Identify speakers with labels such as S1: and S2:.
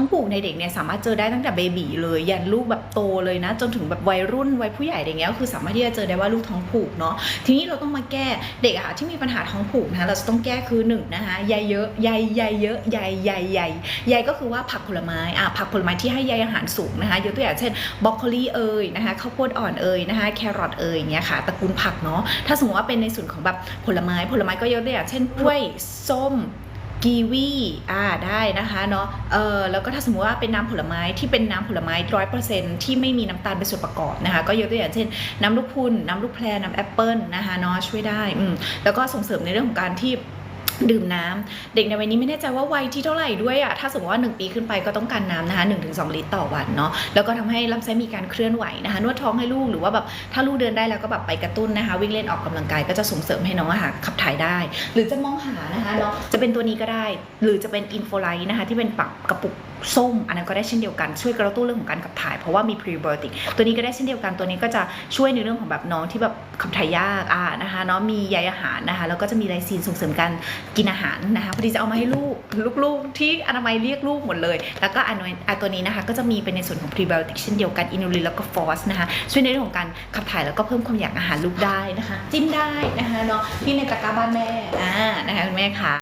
S1: ท้องผูกในเด็กเนี่ยสามารถเจอได้ตั้งแต่เบบีเลยยันลูกแบบโตเลยนะ จนถึงแบบวัยรุ่นวัยผู้ใหญ่อะไรเงี้ยก็คือสามารถที่จะเจอได้ว่าลูกท้องผูกเนาะทีนี้เราต้องมาแก้เด็กอะค่ะที่มีปัญหาท้องผูกนะคะเราจะต้องแก้คือหนึ่งนะคะใยเยอะใยใยเยอะใยใยใยใยก็คือว่าผักผลไม้อะผักผลไม้ที่ให้ใยอาหารสูงนะคะยกตัวอย่างเช่นบรอกโคลีเอ่ยนะคะข้าวโพดอ่อนเอ่ยนะคะแครอทเอ่ยเงี้ยค่ะตระกูลผักเนาะถ้าสมมติว่าเป็นในส่วนของแบบผลไม้ผลไม้ก็ยกตัวอย่างเช่นกล้วยส้ม กีวีอ่าได้นะคะเนาะเออแล้วก็ถ้าสมมติว่าเป็นน้ำผลไม้ที่เป็นน้ำผลไม้ร้อยเปอร์เซ็นที่ไม่มีน้ำตาลเป็นส่วนประกอบนะคะก็ยกตัวอย่างเช่น น้ำลูกพุนน้ำลูกแพรน้ำแอปเปิลนะคะเนาะช่วยได้อืมแล้วก็ส่งเสริมในเรื่องของการที่ ดื่มน้ำเด็กในวัยนี้ไม่แน่ใจว่าวัยที่เท่าไหร่ด้วยอะถ้าสมมติว่า 1 ปีขึ้นไปก็ต้องการน้ำนะคะ1-2 ลิตรต่อวันเนาะแล้วก็ทำให้ลำไส้มีการเคลื่อนไหวนะคะ นวดท้องให้ลูกหรือว่าแบบถ้าลูกเดินได้แล้วก็แบบไปกระตุ้นนะคะ วิ่งเล่นออกกำลังกายก็จะส่งเสริมให้น้องอะค่ะขับถ่ายได้ หรือจะมองหานะคะเนาะจะเป็นตัวนี้ก็ได้ หรือจะเป็นอินโฟไลท์นะคะ ที่เป็นปักกระปุกส้ม อันนั้นก็ได้เช่นเดียวกันช่วยกระตุ้นเรื่องของการขับถ่ายเพราะว่ามีพรีไบโอติกตัวนี้ก็ได้เช่นเดียวกันตัวนี้ก็จะช่วยในเรื่องของแบบน้องที่แบบขับถ่ายยากอ่านะคะเนาะมีใยอาหารนะคะแล้วก็จะมีไลซีนส่งเสริมการกินอาหารนะคะพอดีจะเอามาให้ลูกลูกๆ ที่อนามัยเรียกลูกหมดเลย แล้วก็อันนอันตัวนี้นะคะก็จะมีเป็นในส่วนของพรีไบโอติกเช่นเดียวกันอินูลินแล้วก็ฟอสนะคะช่วยในเรื่องของการขับถ่ายแล้วก็เพิ่มความอยากอาหารลูกได้นะคะ จิ้มได้นะคะเนาะที่ในตะกร้าบ้านแม่อ่านะคะคุณแม่ค่ะ